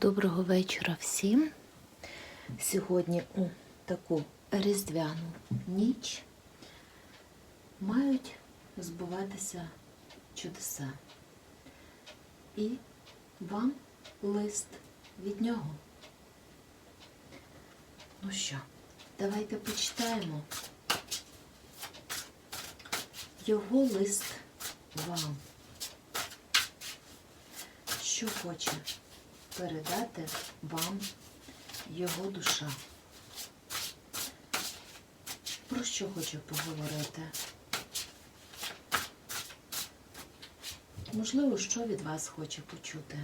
Доброго вечора всім. Сьогодні у таку різдвяну ніч мають збуватися чудеса. І вам лист від нього. Ну що, давайте почитаємо його лист вам. Що хоче передати вам його душа. Про що хоче поговорити? Можливо, що від вас хоче почути?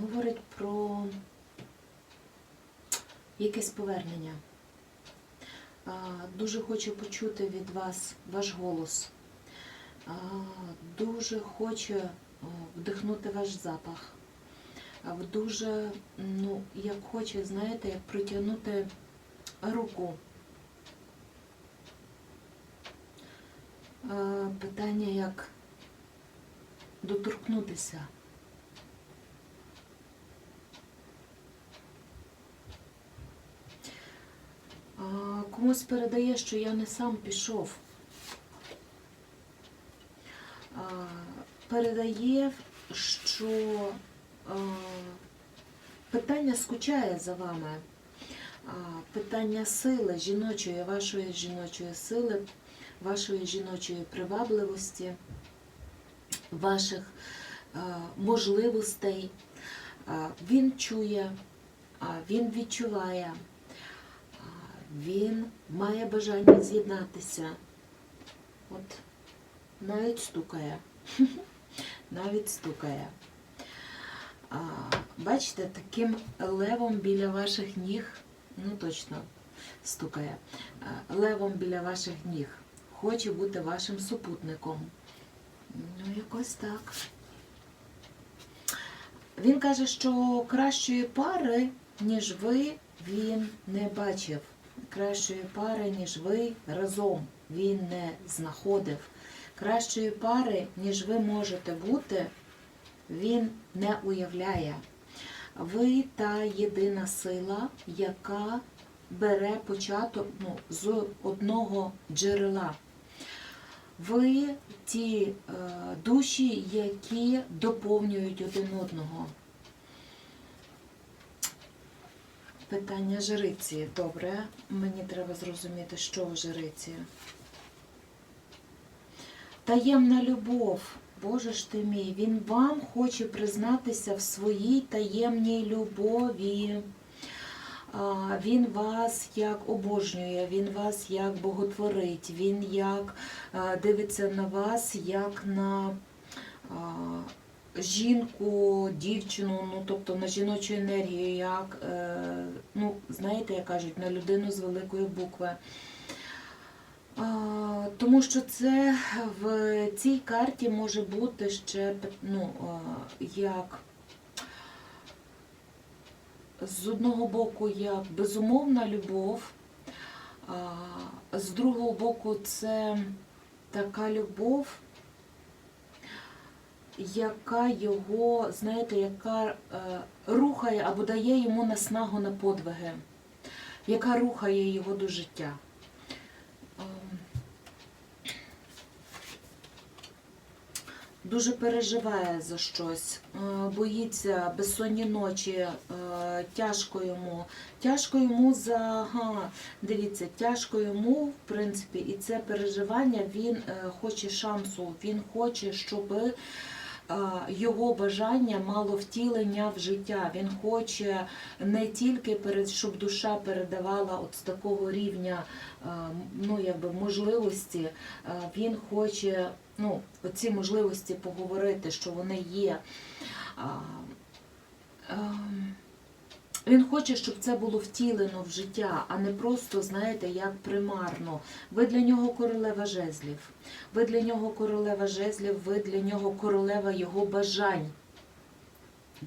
говорить про якесь повернення. Дуже хоче почути від вас ваш голос. Дуже хоче вдихнути ваш запах. Дуже, ну, як хоче, знаєте, як притягнути руку. Питання як доторкнутися. Комусь передає, що я не сам пішов. Передає, що питання скучає за вами. Питання сили жіночої, вашої жіночої сили, вашої жіночої привабливості, ваших можливостей. Він чує, він відчуває. Він має бажання з'єднатися. От навіть стукає. Навіть стукає. А, Бачите, таким левом біля ваших ніг, ну точно стукає, левом біля ваших ніг. Хоче бути вашим супутником. Ну, якось так. Він каже, що кращої пари, ніж ви, він не бачив кращої пари, ніж ви разом він не знаходив. Кращої пари, ніж ви можете бути, він не уявляє. Ви та єдина сила, яка бере початок ну, з одного джерела. Ви ті е, душі, які доповнюють один одного. Питання жриці. Добре, мені треба зрозуміти, що в жриці. Таємна любов, Боже ж ти мій, він вам хоче признатися в своїй таємній любові. Він вас як обожнює, він вас як боготворить, він як дивиться на вас, як на жінку, дівчину, ну тобто на жіночу енергію, як, е, ну, знаєте, як кажуть, на людину з великої букви. А, Тому що це в цій карті може бути ще ну, а, як з одного боку як безумовна любов, з другого боку це така любов, яка його, знаєте, яка е, рухає або дає йому наснагу на подвиги, яка рухає його до життя. Ем, Дуже переживає за щось, е, боїться безсонні ночі, е, тяжко йому. Тяжко йому за дивіться, тяжко йому, в принципі, і це переживання він хоче шансу, він хоче, щоб е, його бажання мало втілення в життя. Він хоче не тільки перед, щоб душа передавала от з такого рівня ну, якби, можливості, він хоче ну, оці можливості поговорити, що вони є. Він хоче, щоб це було втілено в життя, а не просто, знаєте, як примарно. Ви для нього королева жезлів. Ви для нього королева жезлів, ви для нього королева його бажань.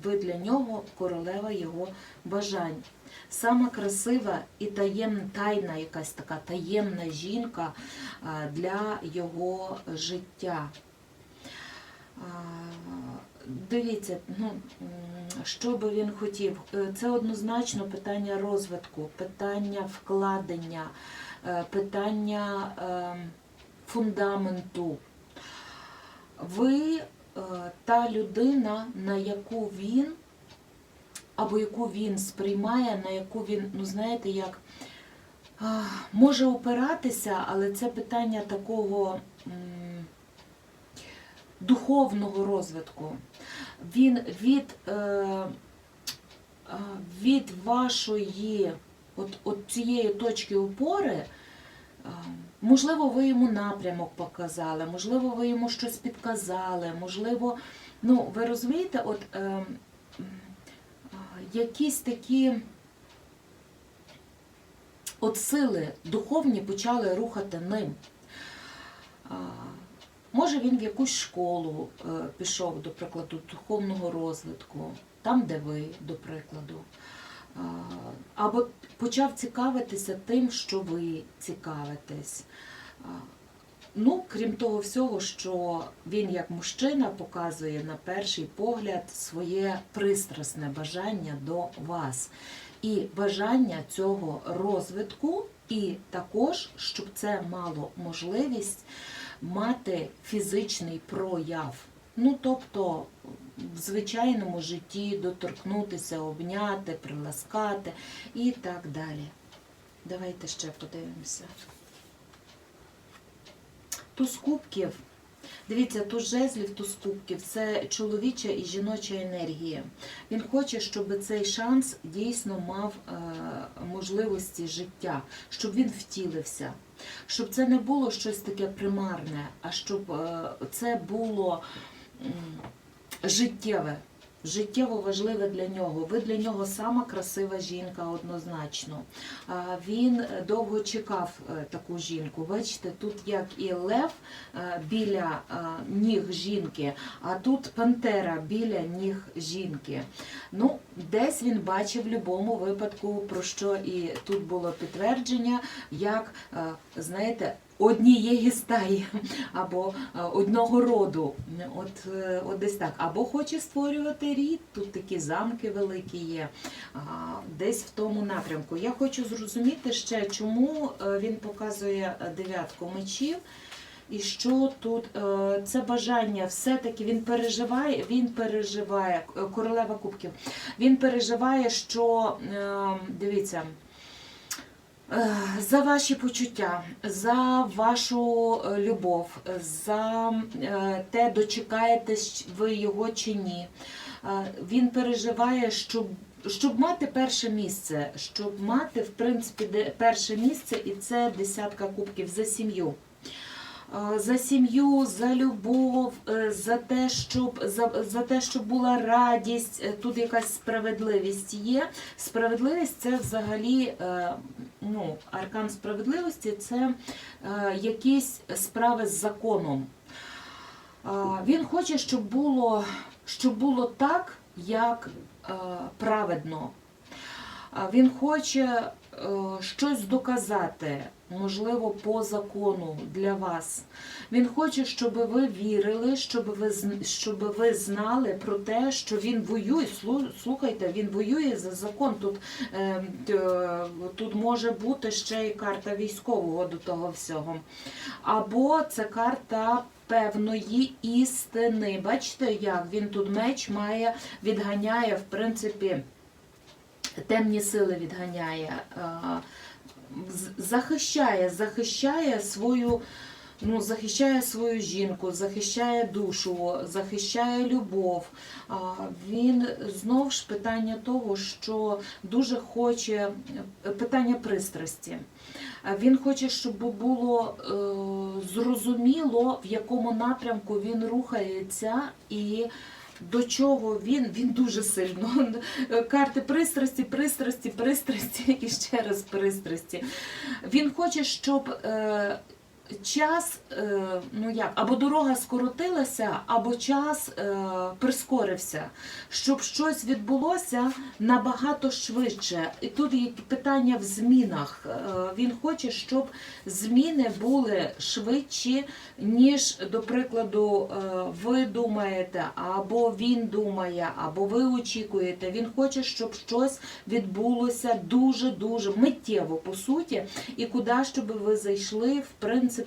Ви для нього королева його бажань. Сама красива і таємна, тайна якась така таємна жінка для його життя. Дивіться, ну, що би він хотів. Е, Це однозначно питання розвитку, питання вкладення, е, питання е, фундаменту. Ви е, та людина, на яку він, або яку він сприймає, на яку він, ну знаєте, як може опиратися, але це питання такого духовного розвитку. Він від, е, від вашої от, от цієї точки опори. а, Можливо, ви йому напрямок показали, можливо, ви йому щось підказали, можливо, ну, ви розумієте, от е, якісь такі от сили духовні почали рухати ним. Може, він в якусь школу е, пішов, до прикладу, духовного розвитку, там, де ви, до прикладу. Або почав цікавитися тим, що ви цікавитесь. Ну, крім того всього, що він як мужчина показує на перший погляд своє пристрасне бажання до вас. І бажання цього розвитку, і також, щоб це мало можливість мати фізичний прояв. Ну, тобто, в звичайному житті доторкнутися, обняти, приласкати і так далі. Давайте ще подивимося. Туз кубків. Дивіться, туз жезлів, туз скупків це чоловіча і жіноча енергія. Він хоче, щоб цей шанс дійсно мав е, можливості життя, щоб він втілився, щоб це не було щось таке примарне, а щоб е, це було життєве. Життєво важливе для нього. Ви для нього сама красива жінка однозначно. Він довго чекав е, таку жінку. Бачите, тут як і лев е, біля е, ніг жінки, а тут пантера біля ніг жінки. Ну, десь він бачив в будь-якому випадку, про що і тут було підтвердження, як, е, знаєте, однієї стаї або е, одного роду. От, е, от десь так. Або хоче створювати рід, тут такі замки великі є, десь в тому напрямку. Я хочу зрозуміти ще, чому е, він показує дев'ятку мечів. І що тут це бажання, все-таки він переживає, він переживає, королева кубків, він переживає, що е, дивіться. Е, За ваші почуття, за вашу е, любов, за е, те, дочекаєтесь ви його чи ні. Він переживає, щоб, щоб мати перше місце, щоб мати, в принципі, перше місце, і це десятка кубків за сім'ю. За сім'ю, за любов, е, за те, щоб за, за те, щоб була радість, е, тут якась справедливість є. Справедливість це взагалі е, ну, аркан справедливості це якісь справи з законом. Він хоче, щоб було, щоб було так, як праведно. Він хоче щось доказати, можливо, по закону для вас. Він хоче, щоб ви вірили, щоб ви, щоб ви знали про те, що він воює. Слухайте, він воює за закон. Тут, е, е, тут може бути ще і карта військового до того всього. Або це карта. Певної істини. Бачите, як він тут меч має, відганяє, в принципі, темні сили відганяє, е, захищає, захищає свою, ну, захищає свою жінку, захищає душу, захищає любов. Він знов ж питання того, що дуже хоче питання пристрасті. Він хоче, щоб було е, зрозуміло, в якому напрямку він рухається, і до чого він, він дуже сильно. Карти пристрасті, пристрасті, пристрасті і ще раз пристрасті. Він хоче, щоб е, час, е, ну як, або дорога скоротилася, або час е, прискорився, щоб щось відбулося набагато швидше. І тут є питання в змінах. Е, він хоче, щоб зміни були швидші, ніж, до прикладу, ви думаєте, або він думає, або ви очікуєте. Він хоче, щоб щось відбулося дуже-дуже миттєво, по суті, і куди щоб ви зайшли, в принципі,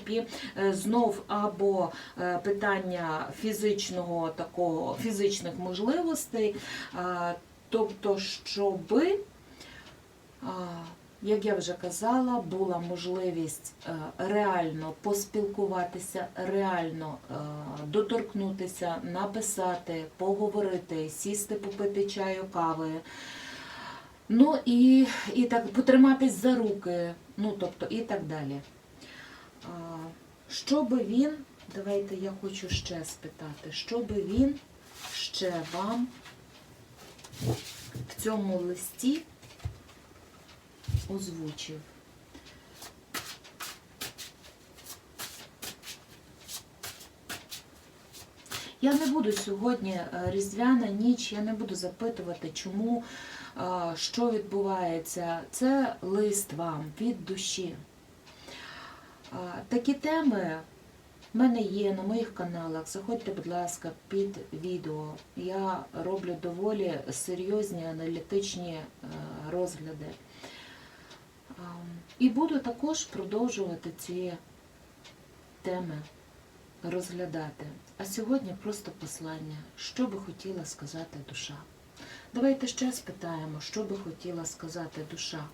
е, знов або е, питання фізичного такого, фізичних можливостей, е, тобто, щоби. як я вже казала, була можливість реально поспілкуватися, реально доторкнутися, написати, поговорити, сісти, попити чаю, кави. Ну і, і так потриматись за руки, ну тобто і так далі. Що би він, давайте я хочу ще спитати, що би він ще вам в цьому листі озвучив. Я не буду сьогодні е, різдвяна ніч, я не буду запитувати, чому, що відбувається. Це лист вам від душі. Такі теми в мене є на моїх каналах. Заходьте, будь ласка, під відео. Я роблю доволі серйозні аналітичні е, розгляди. І буду також продовжувати ці теми розглядати. А сьогодні просто послання, що би хотіла сказати душа. Давайте ще спитаємо, що би хотіла сказати душа.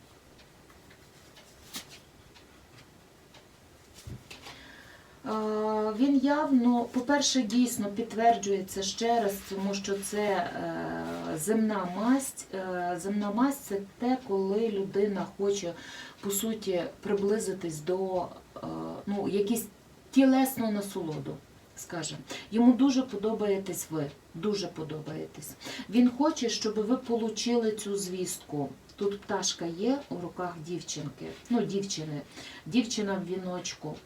Він явно, по-перше, дійсно підтверджується ще раз, тому що це е, земна масть. Е, Земна масть це те, коли людина хоче, по суті, приблизитись до е, ну, якісь тілесну насолоду. Скажемо, йому дуже подобаєтесь ви, дуже подобаєтесь. Він хоче, щоб ви отримали цю звістку. Тут пташка є у руках дівчинки, ну, дівчини, дівчина в віночку.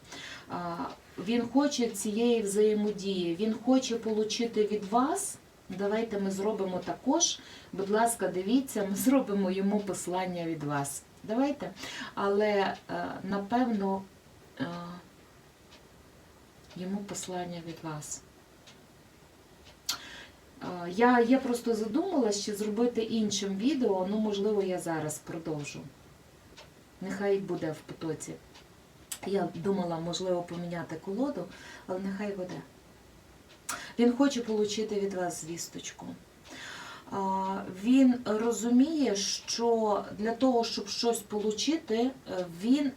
Він хоче цієї взаємодії, він хоче отримати від вас. Давайте ми зробимо також. Будь ласка, дивіться, ми зробимо йому послання від вас. Давайте. Але е, напевно е, йому послання від вас. Е, Я, я просто задумалась, чи зробити іншим відео, ну, можливо, я зараз продовжу. Нехай буде в потоці. Я думала, можливо, поміняти колоду, але нехай буде. Він хоче отримати від вас звісточку. Він розуміє, що для того, щоб щось отримати, він,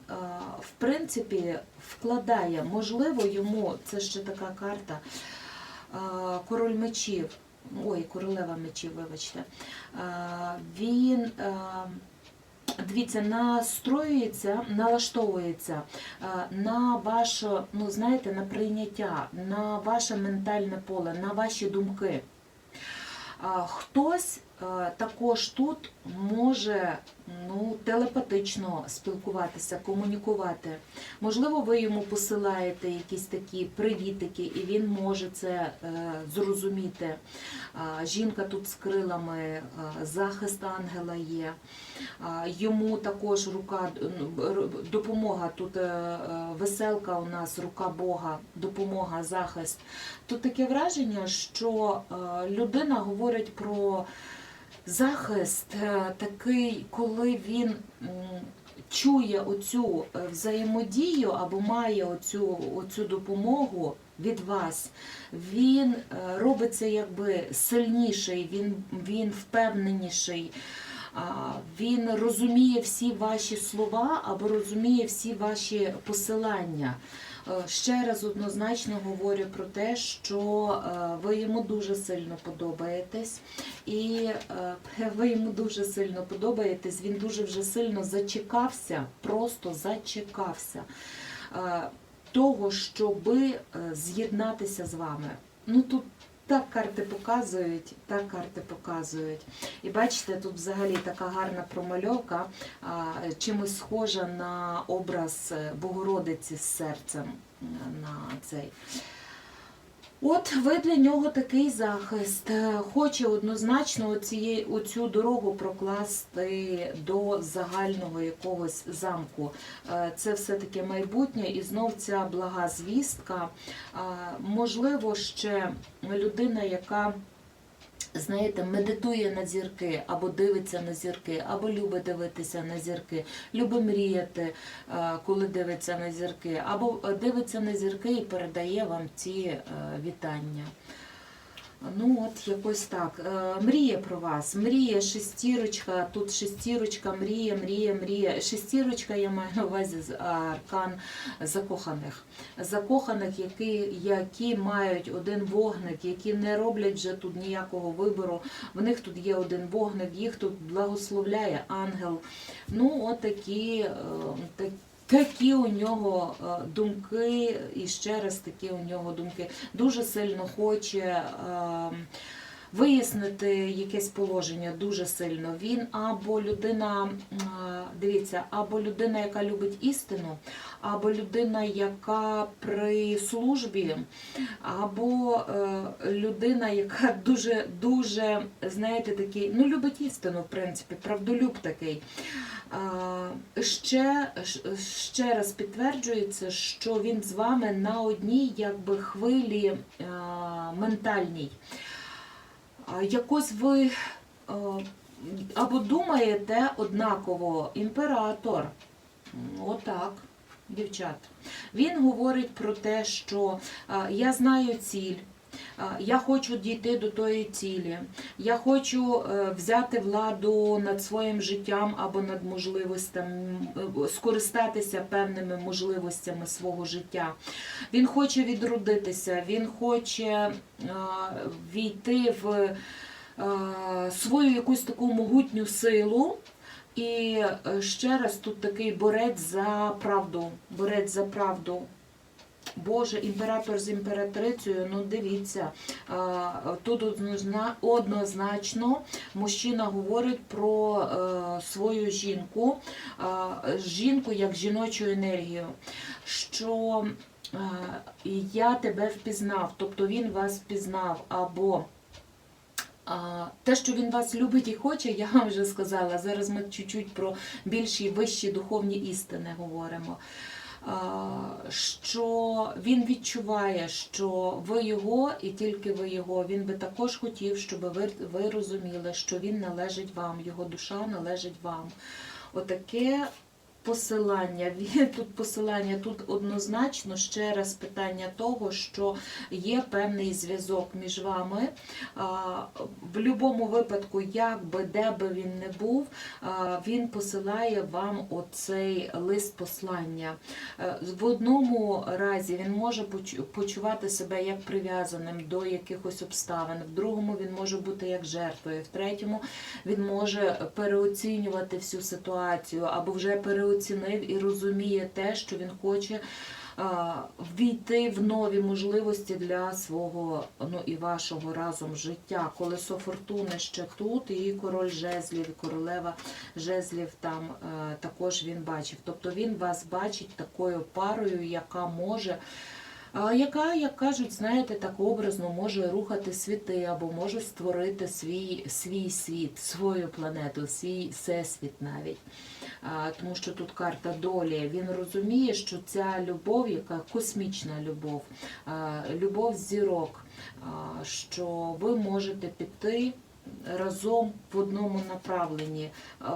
в принципі, вкладає, можливо, йому, це ще така карта, король мечів, ой, королева мечів, вибачте, він. Дивіться, настроюється, налаштовується е, на ваше, ну знаєте, на прийняття, на ваше ментальне поле, на ваші думки. Хтось е, також тут може ну, телепатично спілкуватися, комунікувати. Можливо, ви йому посилаєте якісь такі привітики, і він може це е, зрозуміти. Жінка тут з крилами, е, захист ангела є. Йому також рука ну, допомога. Тут е, веселка у нас, рука Бога, допомога, захист. Тут таке враження, що людина говорить про захист е, такий, коли він чує оцю е, взаємодію або має оцю, оцю допомогу від вас, він е, робиться якби сильніший, він, він впевненіший. Він розуміє всі ваші слова або розуміє всі ваші посилання. Е, Ще раз однозначно говорю про те, що е, ви йому дуже сильно подобаєтесь, і е, ви йому дуже сильно подобаєтесь. Він дуже вже сильно зачекався, просто зачекався того, щоби з'єднатися з вами. Ну тут так карти показують, так карти показують. І бачите, тут взагалі така гарна промальовка, чимось схожа на образ Богородиці з серцем на цей. От ви для нього такий захист. Е, Хоче однозначно оціє, оцю дорогу прокласти до загального якогось замку. Е, Це все-таки майбутнє, і знов ця блага звістка. Можливо, ще людина, яка знаєте, медитує на зірки, або дивиться на зірки, або любить дивитися на зірки, любить мріяти, е, коли дивиться на зірки, або е, дивиться на зірки і передає вам ці е, вітання. Ну от якось так. Е, Мріє про вас. Мріє шестірочка, тут шестірочка, мріє, мріє, мріє. Шестірочка я маю на увазі з аркан закоханих. Закоханих, які, які мають один вогник, які не роблять вже тут ніякого вибору. В них тут є один вогник, їх тут благословляє ангел. Ну, от такі, е, так- такі у нього е, думки, і ще раз такі у нього думки. Дуже сильно хоче. Вияснити якесь положення дуже сильно. Він або людина, дивіться, або людина, яка любить істину, або людина, яка при службі, або е, людина, яка дуже, дуже, знаєте, такий, ну, любить істину, в принципі, правдолюб такий. Ще, ще раз підтверджується, що він з вами на одній якби, хвилі ментальній. Якось ви або думаєте однаково, імператор, отак, дівчат. Він говорить про те, що я знаю ціль. Я хочу дійти до тої цілі. Я хочу е, взяти владу над своїм життям або над можливостями, е, скористатися певними можливостями свого життя. Він хоче відродитися, він хоче е, війти в свою якусь таку могутню силу. І ще раз тут такий борець за правду. Борець за правду. Боже, імператор з імператрицею, ну дивіться, тут однозначно мужчина говорить про е, свою жінку, жінку як жіночу енергію, що е, я тебе впізнав, тобто він вас впізнав, або Те, що він вас любить і хоче, я вам вже сказала. Зараз ми чуть-чуть про більші вищі духовні істини говоримо. Що він відчуває, що ви його і тільки ви його. Він би також хотів, щоб ви, ви розуміли, що він належить вам, його душа належить вам. Отаке посилання. Тут посилання, тут однозначно ще раз питання того, що є певний зв'язок між вами. В будь-якому випадку, як би де би він не був, він посилає вам оцей лист послання. Е, В одному разі він може почувати себе як прив'язаним до якихось обставин, в другому він може бути як жертвою, в третьому він може переоцінювати всю ситуацію або вже переоцінив і розуміє те, що він хоче війти ввійти в нові можливості для свого ну і вашого разом життя. Колесо фортуни ще тут, і король жезлів, і королева жезлів там е, також він бачив. Тобто він вас бачить такою парою, яка може. Яка, як кажуть, знаєте, так образно може рухати світи або може створити свій, свій світ, свою планету, свій всесвіт навіть. Тому що тут карта долі. Він розуміє, що ця любов, яка космічна любов, любов зірок, що ви можете піти разом в одному направленні.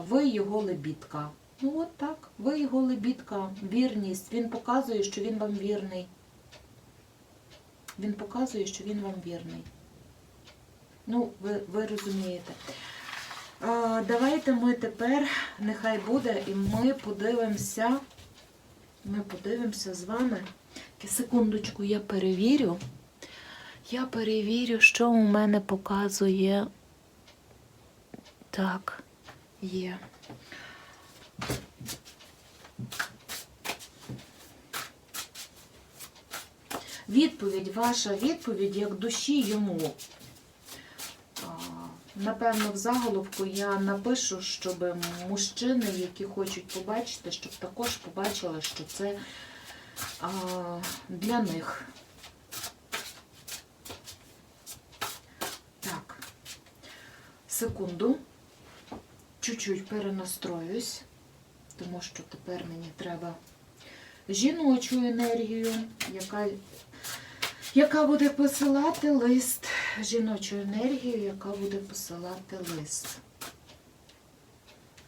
Ви його лебідка. Ну от так, ви його лебідка, вірність. Він показує, що він вам вірний. Він показує, що він вам вірний. Ну, ви, ви розумієте. Давайте ми тепер, нехай буде, і ми подивимося. Ми подивимося з вами. Секундочку, я перевірю. Я перевірю, що у мене показує. Так, є. Відповідь, ваша відповідь як душі йому. Напевно, в заголовку я напишу, щоб мужчини, які хочуть побачити, щоб також побачили, що це для них. Так, секунду. Чуть-чуть перенастроюсь, тому що тепер мені треба жіночу енергію, яка, яка буде посилати лист. Жіночу енергію, яка буде посилати лист.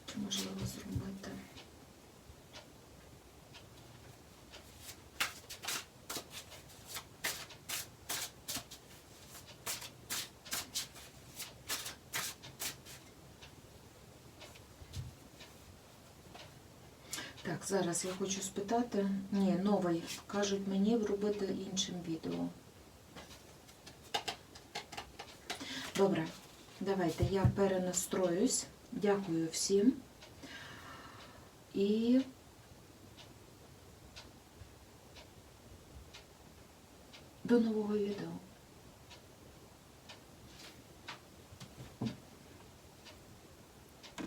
Чи можливо зробити? Так, зараз я хочу спитати. Ні, новий. Кажуть мені робити іншим відео. Добре, давайте я перенастроюсь. Дякую всім. І до нового відео.